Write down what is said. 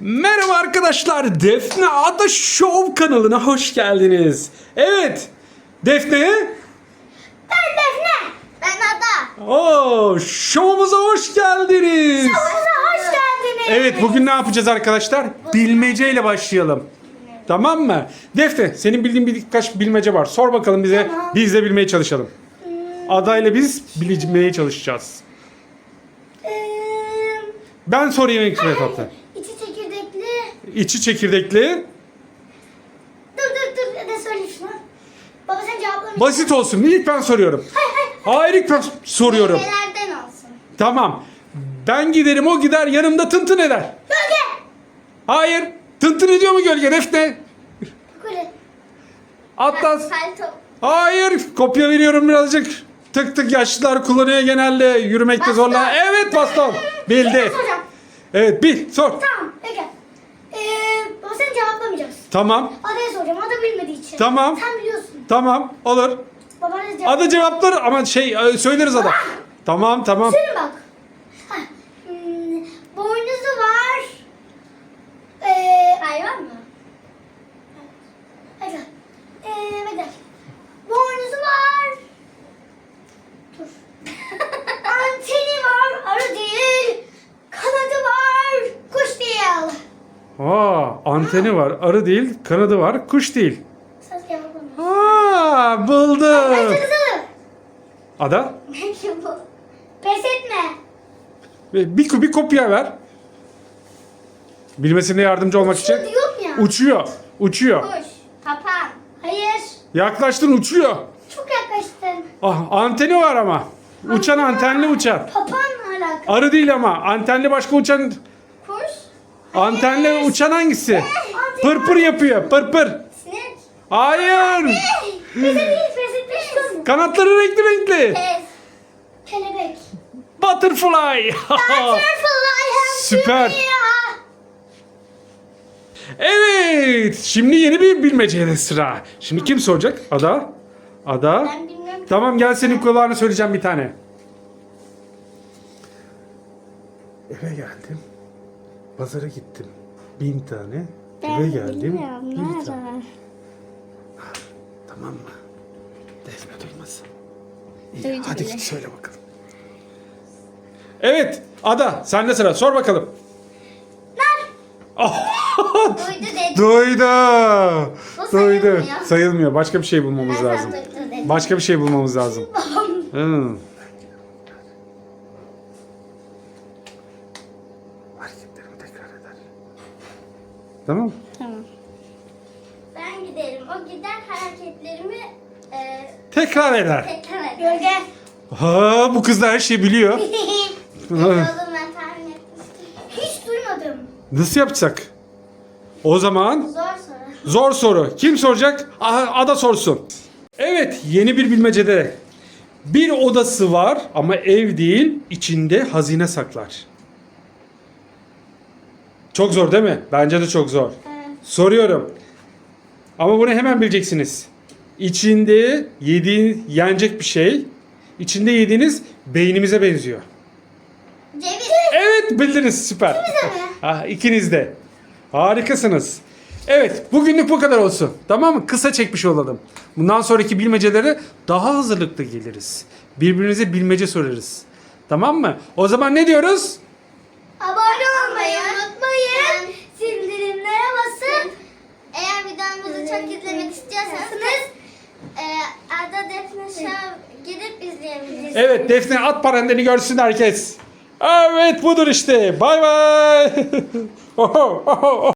Merhaba arkadaşlar. Defne Ada Show kanalına hoş geldiniz. Evet. Defne. Ben Defne. Ben Ada. Oo, şovumuza hoş geldiniz. Şovumuza hoş geldiniz. Evet bugün ne yapacağız arkadaşlar? Bilmece ile başlayalım. Tamam mı? Defne senin bildiğin birkaç bilmece var. Sor bakalım bize. Tamam. Biz de bilmeye çalışalım. Ada ile biz bilmeye çalışacağız. Ben sorayım içi çekirdekli. İçi çekirdekli. Dur dur dur. Ne söyleyeyim şunu. Baba sen cevaplamayacak. Basit olsun. İlk ben soruyorum. Hayır ilk ben soruyorum. Nelerden olsun. Tamam. Ben giderim o gider yanımda tıntın eder. Gölge. Hayır. Tıntın ediyor mu gölge Defne? Kule. Atlas. Palto. Hayır. Kopya veriyorum birazcık. Tık tık yaşlılar kullanıyor genelde. Yürümekte Baston. zorlan. Evet baston. Bildi. Ben soracağım. Evet bil sor. Tamam. Peki. Ee, baba sen cevaplamayacaksın. Tamam. Adaya soracağım. Ada bilmediği için. Tamam. Sen biliyorsun. Tamam. Olur. Baba ne cevap? Adı cevaplar ama şey e, söyleriz ada. Tamam tamam. Söyle bak. Ha, hmm, boynuzu var. Ee, hayvan mı? Hadi. Ee, hadi. Boynuzu var. Dur. Anteni var. Arı değil. Kanadı var. Kuş değil. Aa, anteni var. Arı değil. Kanadı var. Kuş değil. Aa, buldum. Ada. Pes etme. bir, bir kopya ver. Bilmesine yardımcı olmak için. Şu diyorum ya. Uçuyor. Uçuyor. Kuş. Papağan. Hayır. Yaklaştın uçuyor. Çok yaklaştın. Ah, anteni var ama. Uçan antenli uçan. Papağanla alakalı. Arı değil ama. Antenli başka uçan. Kuş. Antenli uçan hangisi? Pırpır yapıyor. Pırpır. Sinek. Hayır. Kanatları renkli renkli. Kelebek. Butterfly. Butterfly Süper. evet. Şimdi yeni bir bilmeceye sıra. Şimdi kim soracak? Ada. Ada. Ben bilmiyorum. Tamam gel senin kulağına söyleyeceğim bir tane. Eve geldim. Pazara gittim. Bin tane. Eve geldim. Bir tane. Tamam mı? Defne duymasın. İyi, Duydu hadi bile. git söyle bakalım. Evet Ada sende sıra sor bakalım. Duydu dedi. Duydu. Bu sayılmıyor. Sayılmıyor. Başka bir şey bulmamız Ben lazım. sana duydu dedim. Başka bir şey bulmamız lazım. Hmm. Hareketlerimi tekrar eder. Tamam. Ben giderim. O gider hareketlerimi e, Tekrar eder. tekrar eder. Gölge. Ha bu kız da her şeyi biliyor. Biliyordum ben tahmin etmiştim. Hiç duymadım. Nasıl yapacak? O zaman Zor soru. zor soru. Kim soracak? Aha, Ada sorsun. Evet yeni bir bilmecede. Bir odası var ama ev değil içinde hazine saklar. Çok zor değil mi? Bence de çok zor. Evet. Soruyorum. Ama bunu hemen bileceksiniz. İçinde yediğin yenecek bir şey. İçinde yediğiniz beynimize benziyor. Ceviz. Evet bildiniz süper. Ha, ikiniz de. Harikasınız. Evet bugünlük bu kadar olsun. Tamam mı? Kısa çekmiş olalım. Bundan sonraki bilmecelere daha hazırlıklı geliriz. Birbirinize bilmece sorarız. Tamam mı? O zaman ne diyoruz? Abone olmayı unutmayın. Bildirimlere basın. Eğer videomuzu çok izlemek istiyorsanız e, Ada Defne gidip izleyebilirsiniz. Evet Defne at parandeni görsün herkes. Evet budur işte. Bay bay. Oho, oho, oho.